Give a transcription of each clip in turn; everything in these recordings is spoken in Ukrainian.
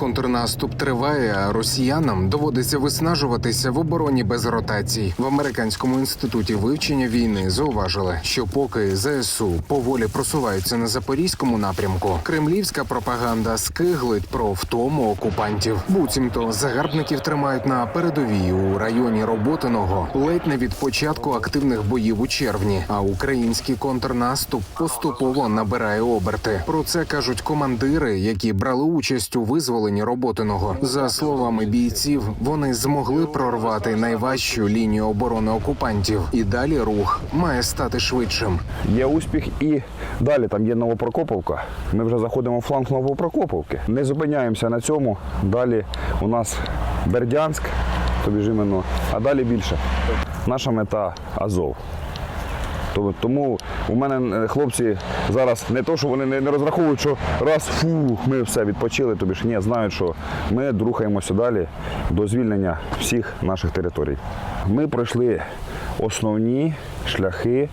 Контрнаступ триває, а росіянам доводиться виснажуватися в обороні без ротацій. В американському інституті вивчення війни зауважили, що поки ЗСУ поволі просуваються на запорізькому напрямку, кремлівська пропаганда скиглить про втому окупантів. Буцімто загарбників тримають на передовій у районі Роботиного ледь не від початку активних боїв у червні. А український контрнаступ поступово набирає оберти. Про це кажуть командири, які брали участь у визволенні Роботиного. За словами бійців, вони змогли прорвати найважчу лінію оборони окупантів, і далі рух має стати швидшим. Є успіх і далі там є Новопрокоповка. Ми вже заходимо в фланг Новопрокоповки. Не зупиняємося на цьому. Далі у нас Бердянськ, тобі ж іменно, а далі більше. Наша мета Азов. То- Тому у мене е, хлопці зараз не то, що вони не, розраховують, що раз фу, ми все відпочили, тобі ж ні, знають, що ми рухаємося далі до звільнення всіх наших територій. Ми пройшли основні шляхи,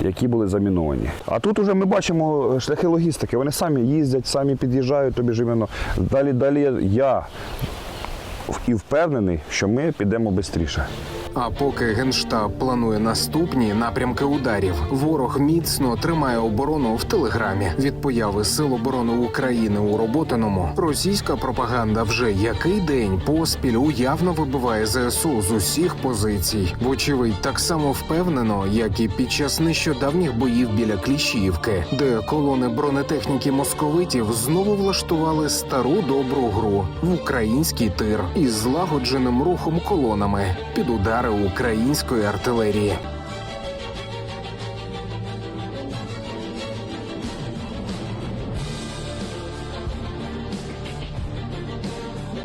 які були заміновані. А тут уже ми бачимо шляхи логістики. Вони самі їздять, самі під'їжджають тобі ж іменно. Далі, далі я і впевнений, що ми підемо швидше. А поки генштаб планує наступні напрямки ударів, ворог міцно тримає оборону в телеграмі. Від появи сил оборони України у Роботиному російська пропаганда вже який день поспіль уявно вибиває ЗСУ з усіх позицій. Вочевидь, так само впевнено, як і під час нещодавніх боїв біля Кліщіївки, де колони бронетехніки московитів знову влаштували стару добру гру в український тир із злагодженим рухом колонами під удари української артилерії.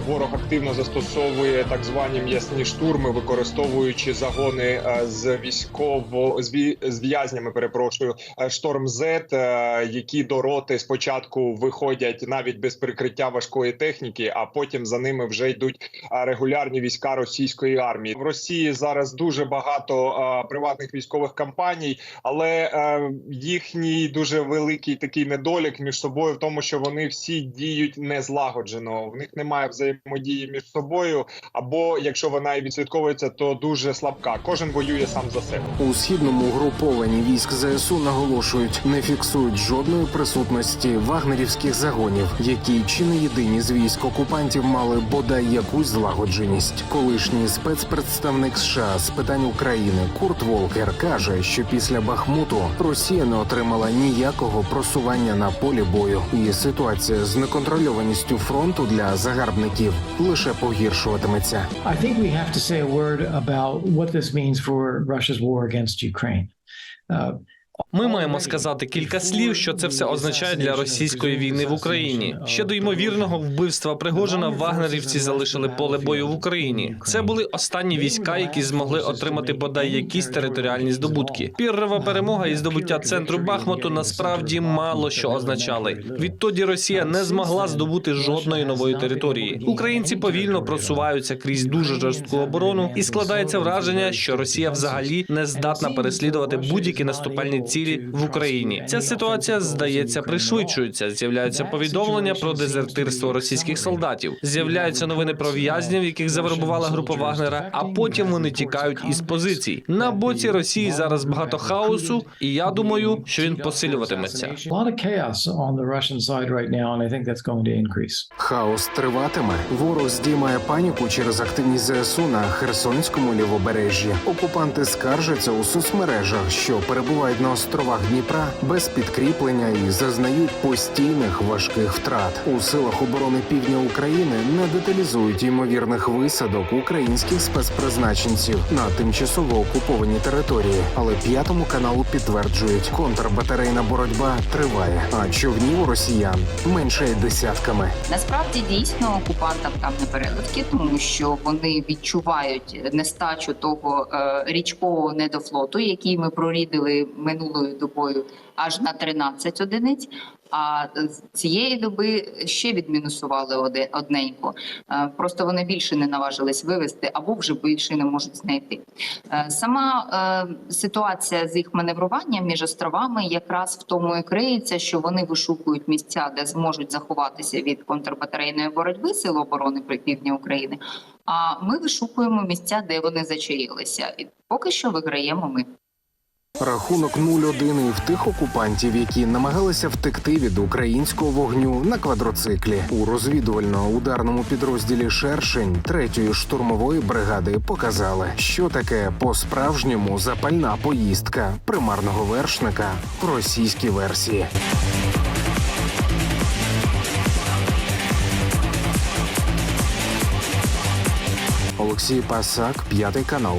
Ворог активно застосовує так звані м'ясні штурми, використовуючи загони е, з військово з в'язнями. Перепрошую, е, шторм е, які до роти спочатку виходять навіть без прикриття важкої техніки, а потім за ними вже йдуть е, регулярні війська російської армії. В Росії зараз дуже багато приватних військових кампаній, але їхній дуже великий такий недолік між собою в тому, що вони всі діють незлагоджено. В них немає взаємодії між собою, або якщо вона і відслідковується, то дуже слабка. Кожен воює сам за себе. У східному угрупованні військ ЗСУ наголошують, не фіксують жодної присутності вагнерівських загонів, які чи не єдині з військ окупантів мали бодай якусь злагодженість. Колишній спецпредставник США з питань України Курт Волкер каже, що після Бахмуту Росія не отримала ніякого просування на полі бою, і ситуація з неконтрольованістю фронту для загарбників лише погіршуватиметься. I think we have to say a word about what this means for Russia's war against Ukraine. Uh, Ми маємо сказати кілька слів, що це все означає для російської війни в Україні. Ще до ймовірного вбивства Пригожина вагнерівці залишили поле бою в Україні. Це були останні війська, які змогли отримати бодай якісь територіальні здобутки. Піррова перемога і здобуття центру Бахмуту насправді мало що означали. Відтоді Росія не змогла здобути жодної нової території. Українці повільно просуваються крізь дуже жорстку оборону, і складається враження, що Росія взагалі не здатна переслідувати будь-які наступальні цілі в Україні. Ця ситуація здається пришвидшується. З'являються повідомлення про дезертирство російських солдатів. З'являються новини про в'язнів, яких завербувала група Вагнера. А потім вони тікають із позицій. На боці Росії зараз багато хаосу, і я думаю, що він посилюватиметься. Хаос триватиме. Ворог здіймає паніку через активність ЗСУ на Херсонському лівобережжі. Окупанти скаржаться у соцмережах, що перебувають на островах Дніпра без підкріплення і зазнають постійних важких втрат. У силах оборони півдня України не деталізують ймовірних висадок українських спецпризначенців на тимчасово окуповані території, але п'ятому каналу підтверджують, контрбатарейна боротьба триває, а човнів росіян менше десятками. Насправді дійсно окупантам там не переливки, тому що вони відчувають нестачу того е, річкового недофлоту, який ми прорідили минулою добою аж на 13 одиниць. А цієї доби ще відмінусували одненько. Е, Просто вони більше не наважились вивезти або вже більше не можуть знайти. Е, Сама е, ситуація з їх маневруванням між островами якраз в тому і криється, що вони вишукують місця, де зможуть заховатися від контрбатарейної боротьби Сил оборони при півдні України. А ми вишукуємо місця, де вони зачаїлися. І поки що виграємо ми. Рахунок 0-1 і в тих окупантів, які намагалися втекти від українського вогню на квадроциклі у розвідувально-ударному підрозділі Шершень 3-ї штурмової бригади показали, що таке по-справжньому запальна поїздка примарного вершника в російській версії. Олексій Пасак, п'ятий канал.